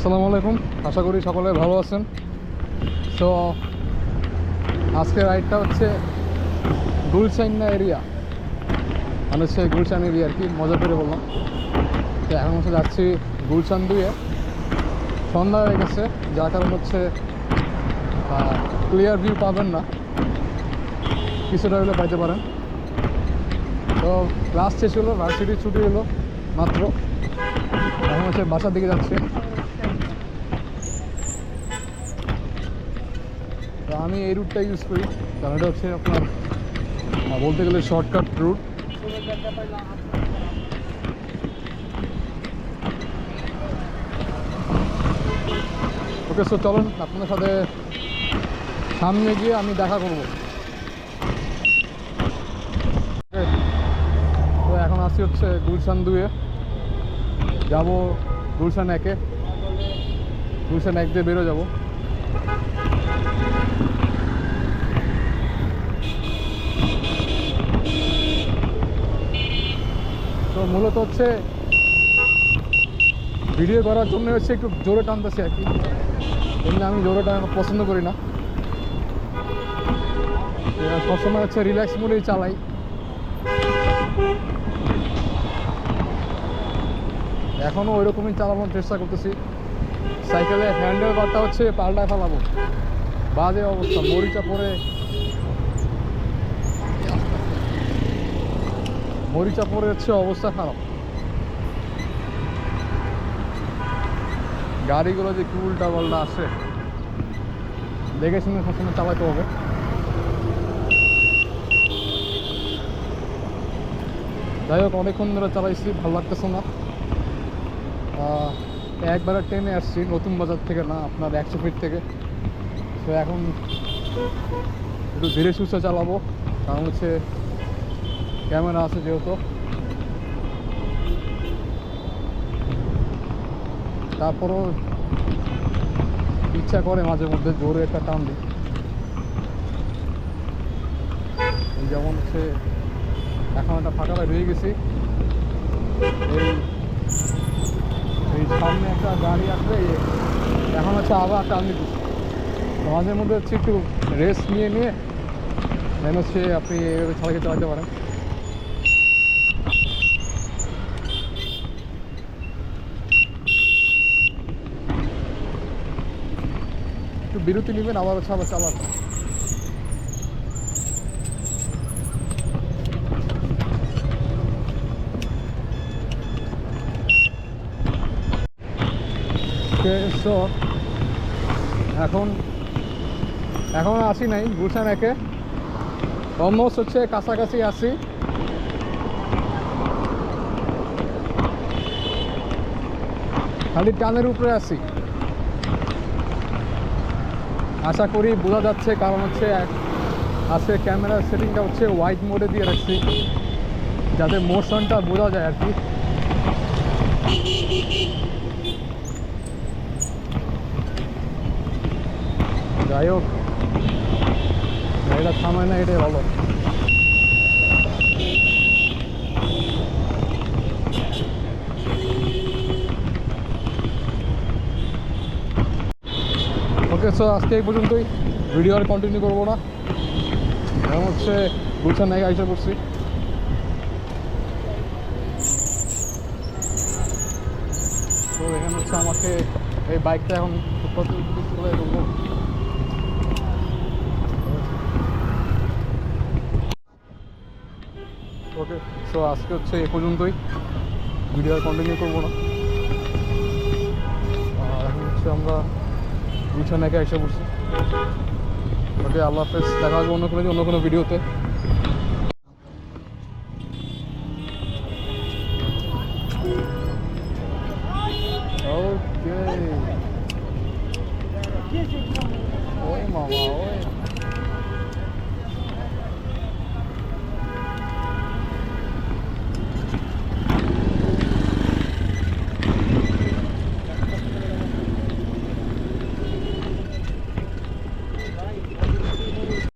আসসালামু আলাইকুম। আশা করি সকলে ভালো আছেন। তো আজকের রাইডটা হচ্ছে গুলশাইনা এরিয়া মানে হচ্ছে গুলশান এরিয়া আর কি, মজা করে বললাম। তো এখন হচ্ছে যাচ্ছি গুলশান দুয়ে। সন্ধ্যা হয়ে গেছে, যার কারণ হচ্ছে ক্লিয়ার ভিউ পাবেন না। কিছুটা হলে পাইতে পারেন। তো ক্লাস শেষ হলো ভার্সিটি ছুটি হলো মাত্র। এখন হচ্ছে বাসার দিকে যাচ্ছে। তো আমি এই রুটটা ইউজ করি। কারণ এটা হচ্ছে আপনার বলতে গেলে শর্টকাট রুট ওকে সো চলুন আপনার সাথে সামনে গিয়ে আমি দেখা করব। তো এখন আসি হচ্ছে গুলশান দুয়ে। যাব গুলশান একে। গুলশান এক দিয়ে বেরো যাব। মূলত হচ্ছে। ভিডিও করার জন্য হচ্ছে একটু জোরে টানতেছি আর কি। এমনি আমি জোরে টানা পছন্দ করি না। সবসময় হচ্ছে রিল্যাক্স মোডেই চালাই এখনও ওই রকমই চালানোর চেষ্টা করতেছি। সাইকেলের হ্যান্ডেল বারটা হচ্ছে পাল্টায় ফেলাবো। বাজে অবস্থা, মরিচা পরে মরিচা হচ্ছে অবস্থা খারাপ। গাড়িগুলো যে কি উল্টা পাল্টা আসে দেখে শুনে সবসময় চালাতে হবে। যাই হোক, অনেকক্ষণ ধরে চালাইছি, ভালো লাগতেছে না। একবারে ট্রেনে আসছি, নতুন বাজার থেকে না, আপনার একশো ফিট থেকে। তো এখন একটু ধীরে সুস্থ চালাবো, কারণ হচ্ছে ক্যামেরা আছে যেহেতু। তারপরও ইচ্ছা করে মাঝে মধ্যে জোরে একটা টান দিই। যেমন হচ্ছে, এখন একটা ফাঁকা রয়ে গেছি। এই সামনে একটা গাড়ি এই- এখন হচ্ছে আবার টান দিতেছি মাঝে মধ্যে হচ্ছে একটু রেস্ট নিয়ে নিয়ে দেন হচ্ছে আপনি এভাবে চালাকে চালাতে পারেন। বিরতি নেবেন আবার হচ্ছে আবার চালাবেন সো এখন এখন আসি নাই, গুলশান একে। অলমোস্ট হচ্ছে, কাছাকাছি আসি। খালি টানের উপরে আছি আশা করি বোঝা যাচ্ছে কারণ হচ্ছে আজকে ক্যামেরার সেটিংটা হচ্ছে হোয়াইট মোডে দিয়ে রাখছি, যাতে মোশনটা বোঝা যায় আর কি। যাই হোক, এটা থামায় না, এটাই ভালো। ওকে সো আজকে এই পর্যন্তই। ভিডিও আর কন্টিনিউ করব না। এখন হচ্ছে গুলশান নাইকে আইসা করছি তো এখানে হচ্ছে আমাকে এই বাইকটা এখন চলে ওকে সো আজকে হচ্ছে এ পর্যন্তই। ভিডিও আর কন্টিনিউ করব না। আর হচ্ছে আমরা গুলশান নাকি এসে পড়ছি ওকে, আল্লাহ হাফেজ, দেখা হবে অন্য কোনো অন্য কোনো ভিডিওতে। ওকে ওই মামা